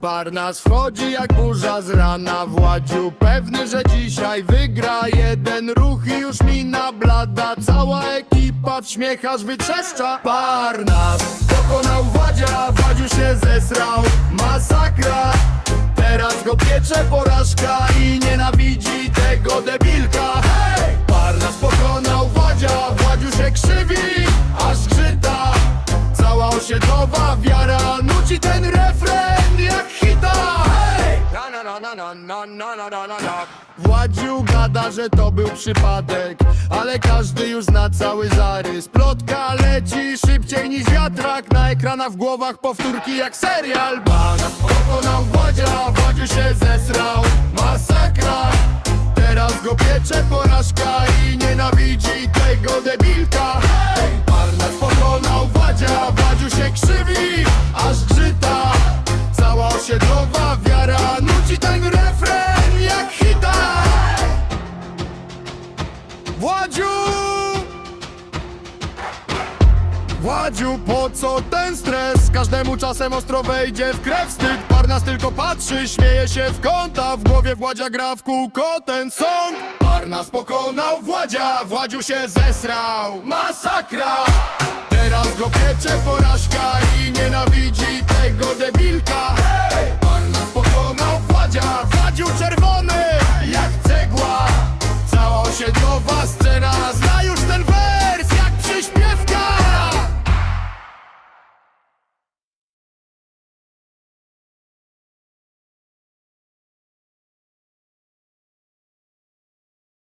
Parnas wchodzi jak burza z rana w ładziu Pewny, że dzisiaj wygra jeden ruch i już mina blada. Cała ekipa w śmiechacz wytrzeszcza. Parnas pokonał Władzia, Władziu się zesrał. Masakra Teraz go piecze porażka i nienawidzi tego debilka. Hej! Parnas pokonał Władzia, Władziu się krzywi, aż grzyta Cała osiedlowa wiara nuci ten refren jak hita. Hej! Władziu gada, że to był przypadek Ale każdy już zna cały zarys. Plotka leci szybciej niż wiatrak Na ekranach w głowach powtórki jak serial. Pan pokonał Władzia, Władziu się porażka i nienawidzi tego debilka Hej! Parnas pokonał Władzia, Władziu się krzywi, aż grzyta Cała osiedlowa wiara nuci ten refren jak hita Władziu! Władziu, po co ten stres? Każdemu czasem ostro wejdzie w krew wstyd Parnas tylko patrzy, śmieje się w kąta W głowie Władzia gra w kółko ten sąd Parnas pokonał Władzia, Władziu się zesrał Masakra! Teraz go piecze porażka